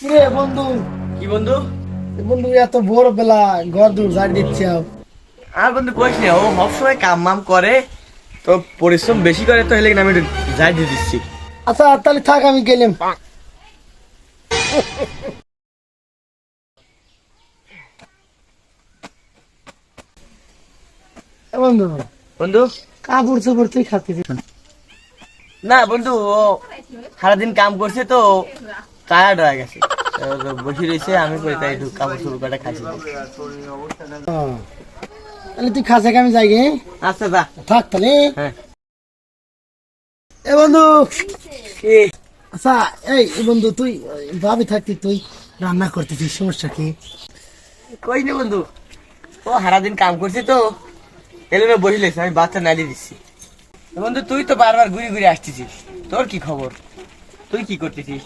রে বন্ধু? কি বন্ধু? বন্ধু এত বড় বেলা ঘর দূর ঝাড় দিচ্ছে আর বন্ধু কইস না ও কাম মাম করে তো পরিশ্রম বেশি করে তো হেলে আমি দিয়ে দিচ্ছি। আচ্ছা তাহলে থাক আমি গেলাম। বন্ধু বন্ধু? কাপড় চোপড় তুই খাচ্ছিস না বন্ধু সারাদিন কাম করছে তো টায়ার্ড হয়ে গেছে। বসে রয়েছে আমি কই তাই একটু কাপড় চোপড় কটা খাইছি। তাহলে তুই খাসে আমি যাই গে। আচ্ছা যা। থাক তাহলে। হ্যাঁ। এ বন্ধু। আচ্ছা এই বন্ধু তুই ভাবি থাকতি তুই রান্না করতেছিস সমস্যা কি? কই না বন্ধু? ও সারাদিন কাম করছে তো। এলে না বসে লেছে আমি বাচ্চা নালি দিচ্ছি। বন্ধু তুই তো বারবার ঘুরে ঘুরে আসতেছিস। তোর কি খবর? তুই কি করতেছিস?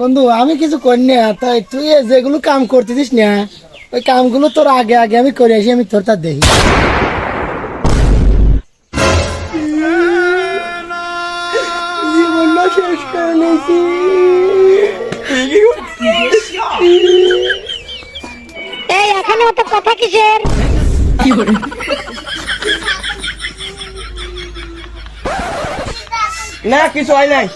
বন্ধু আমি কিছু করি না তাই তুই যেগুলো কাম করতেছিস না ওই কামগুলো তোর আগে আগে আমি করে আসি আমি তোর তা দেখি শেষ করে নিয়েছি। এই এখানে অত কথা কিসের? না কিছু হয় নাই।